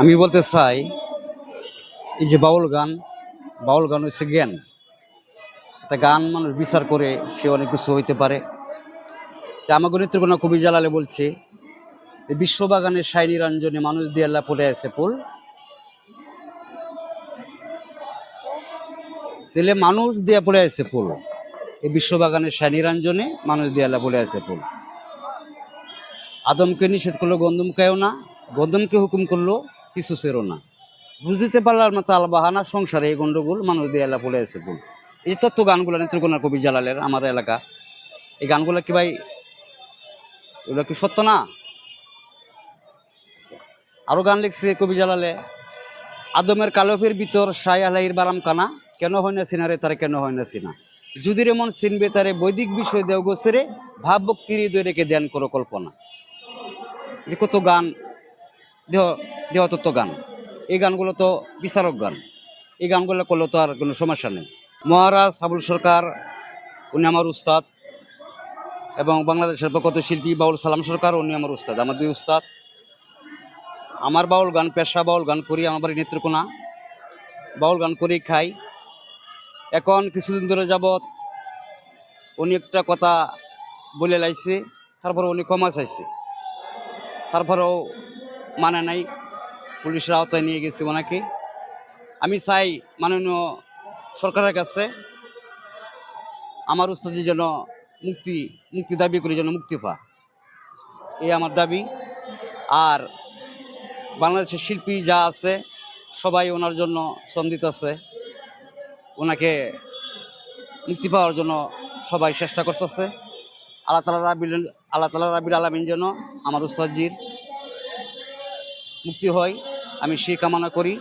আমি বলতে চাই, এই যে বাউল গান বাউল গান হচ্ছে জ্ঞান। তা গান মানুষ বিচার করে, সে অনেক কিছু হইতে পারে। তা আমাকে নেত্রকোনা কবি জালালে বলছে বিশ্ববাগানের শাইনি রঞ্জনে মানুষ দিয়ে আল্লাহ পড়ে আছে ফুল। তাহলে মানুষ দিয়ে পড়ে আছে ফুল। এই বিশ্ববাগানের শাইনি রঞ্জনে মানুষ দিয়ে আল্লাহ পড়ে আছে ফুল। আদমকে নিষেধ করল গন্ধমকেও না, গন্ধমকে হুকুম করল কিছু সেরো না। বুঝতে পারলার মতো আলবাহানা সংসারে এই গন্ডগোল, মানুষ দিয়ে এলা পড়ে আছে ভুল। এই তত্ত্ব গানগুলো নেত্রকোনার কবি জালালের, আমার এলাকা, এই গানগুলো কি ভাই, এগুলো কি সত্য না? আরও গান লিখছে কবি জালালে, আদমের কালফের ভিতর সাই আলাইর বারাম কানা, কেন হয় না সিনারে, তারে কেন হয় না সিনা? যদি রে মন চিনবে, তারে বৈদিক বিষয় দেও গোসরে ভাব ভক্তির হৃদয় রেখে ধ্যান করো কল্পনা। যে কত গান দেহ, দেহতত্ত্ব গান। এই গানগুলো তো বিচারক গান। এই গানগুলো করলে তো আর কোনো সমস্যা নেই। মহারাজ সাবুল সরকার, উনি আমার উস্তাদ। এবং বাংলাদেশের প্রকত শিল্পী বাউল সালাম সরকার, উনি আমার উস্তাদ, আমার দুই উস্তাদ। আমার বাউল গান, পেশা বাউল গান করি, আমার বাড়ি নেত্রকোনা। বাউল গান করি, খাই। এখন কিছুদিন ধরে যাবৎ উনি একটা কথা বলে লাইছে তারপরে উনি ক্ষমা চাইছে। তারপরেও মানে নাই। পুলিশের আওতায় নিয়ে গেছি ওনাকে। আমি চাই মাননীয় সরকারের কাছে আমার উস্তাদি যেন মুক্তি মুক্তি দাবি করে যেন মুক্তি পা এই আমার দাবি। আর বাংলাদেশের শিল্পী যা আছে, সবাই ওনার জন্য সন্দিত আছে। ওনাকে মুক্তি পাওয়ার জন্য সবাই চেষ্টা করতেছে। আল্লাহ তালা রাবিল আল্লাহ তালা রাবিল আলমিন যেন আমার উস্তাদজির মুক্তি হয় আমি সেই কামনা করি।